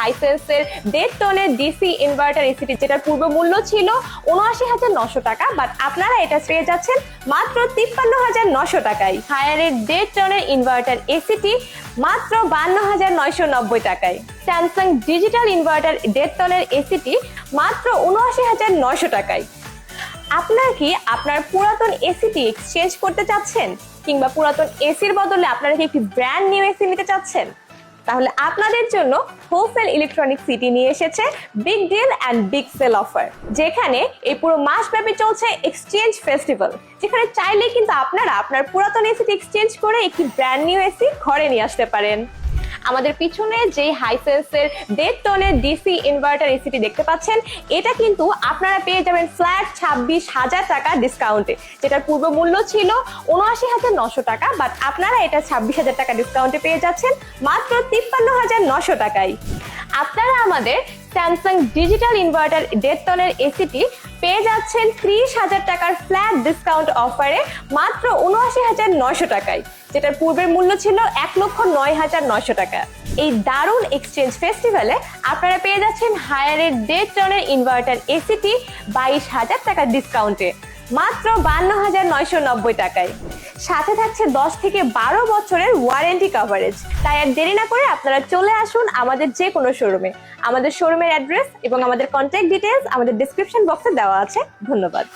হাইসেন্সের দেড় টনের DC inverter এসিটি যেটার পূর্ব মূল্য ছিল উনআশি হাজার নশো টাকা বাট আপনারা এটা পেয়ে যাচ্ছেন মাত্র তিপ্পান্ন হাজার নশো টাকায়। হায়ারের দেড় টনের ইনভার্টার এসিটি মাত্র বান্ন হাজার নয়শো নব্বই টাকায়। স্যামসাং ডিজিটাল ইনভার্টার দেড় টনের এসিটি মাত্র উনআশি হাজার নশো টাকায়। আপনার কি আপনার পুরাতন এসিটি এক্সচেঞ্জ করতে চাচ্ছেন? কিংবা পুরাতন এসির বদলে আপনারা কি একটি ব্র্যান্ড নিউ এসি নিতে চাচ্ছেন? তাহলে আপনাদের জন্য হোলসেল ইলেকট্রনিক সিটি নিয়ে এসেছে big deal and big sale offer যেখানে এই পুরো মাস ব্যাপী চলছে এক্সচেঞ্জ ফেস্টিভ্যাল যেখানে চাইলে কিন্তু আপনারা আপনার পুরাতন এসিটি এক্সচেঞ্জ করে একটি ব্র্যান্ড নিউ এসি ঘরে নিয়ে আসতে পারেন। আমাদের পিছনে যে হাইসেন্সের দেড় টনের ডিসি ইনভার্টার এসিটি দেখতে পাচ্ছেন, এটা কিন্তু আপনারা পেয়ে যাবেন ফ্ল্যাট ছাব্বিশ হাজার টাকা ডিসকাউন্টে যেটার পূর্ব মূল্য ছিল উনআশি হাজার নশো টাকা বাট আপনারা এটা ছাব্বিশ হাজার টাকা ডিসকাউন্টে পেয়ে যাচ্ছেন, মাত্র তিপ্পান্ন হাজার নশো টাকায়। আপনারা আমাদের স্যামসাং ডিজিটাল ইনভার্টার দেড় টনের এসিটি পেয়ে যাচ্ছেন ত্রিশ হাজার টাকার ফ্ল্যাট ডিসকাউন্ট অফারে মাত্র উনআশি হাজার নশো টাকায়, যেটার পূর্বের মূল্য ছিল এক লক্ষ নয় হাজার নশো টাকা। এই দারুণ এক্সচেঞ্জ ফেস্টিভ্যালে আপনারা পেয়ে যাচ্ছেন হায়ারের দেড় টনের ইনভার্টার এসিটি বাইশ হাজার টাকার ডিসকাউন্টে মাত্র বান্ন হাজার নয়শো নব্বই টাকায়। সাথে থাকছে দশ থেকে বারো বছরের ওয়ারেন্টি কভারেজ তাই আর দেরি না করে আপনারা চলে আসুন আমাদের যে কোনো শোরুমে আমাদের শোরুমের অ্যাড্রেস এবং আমাদের কন্ট্যাক্ট ডিটেলস আমাদের ডিসক্রিপশন বক্সে দেওয়া আছে। ধন্যবাদ।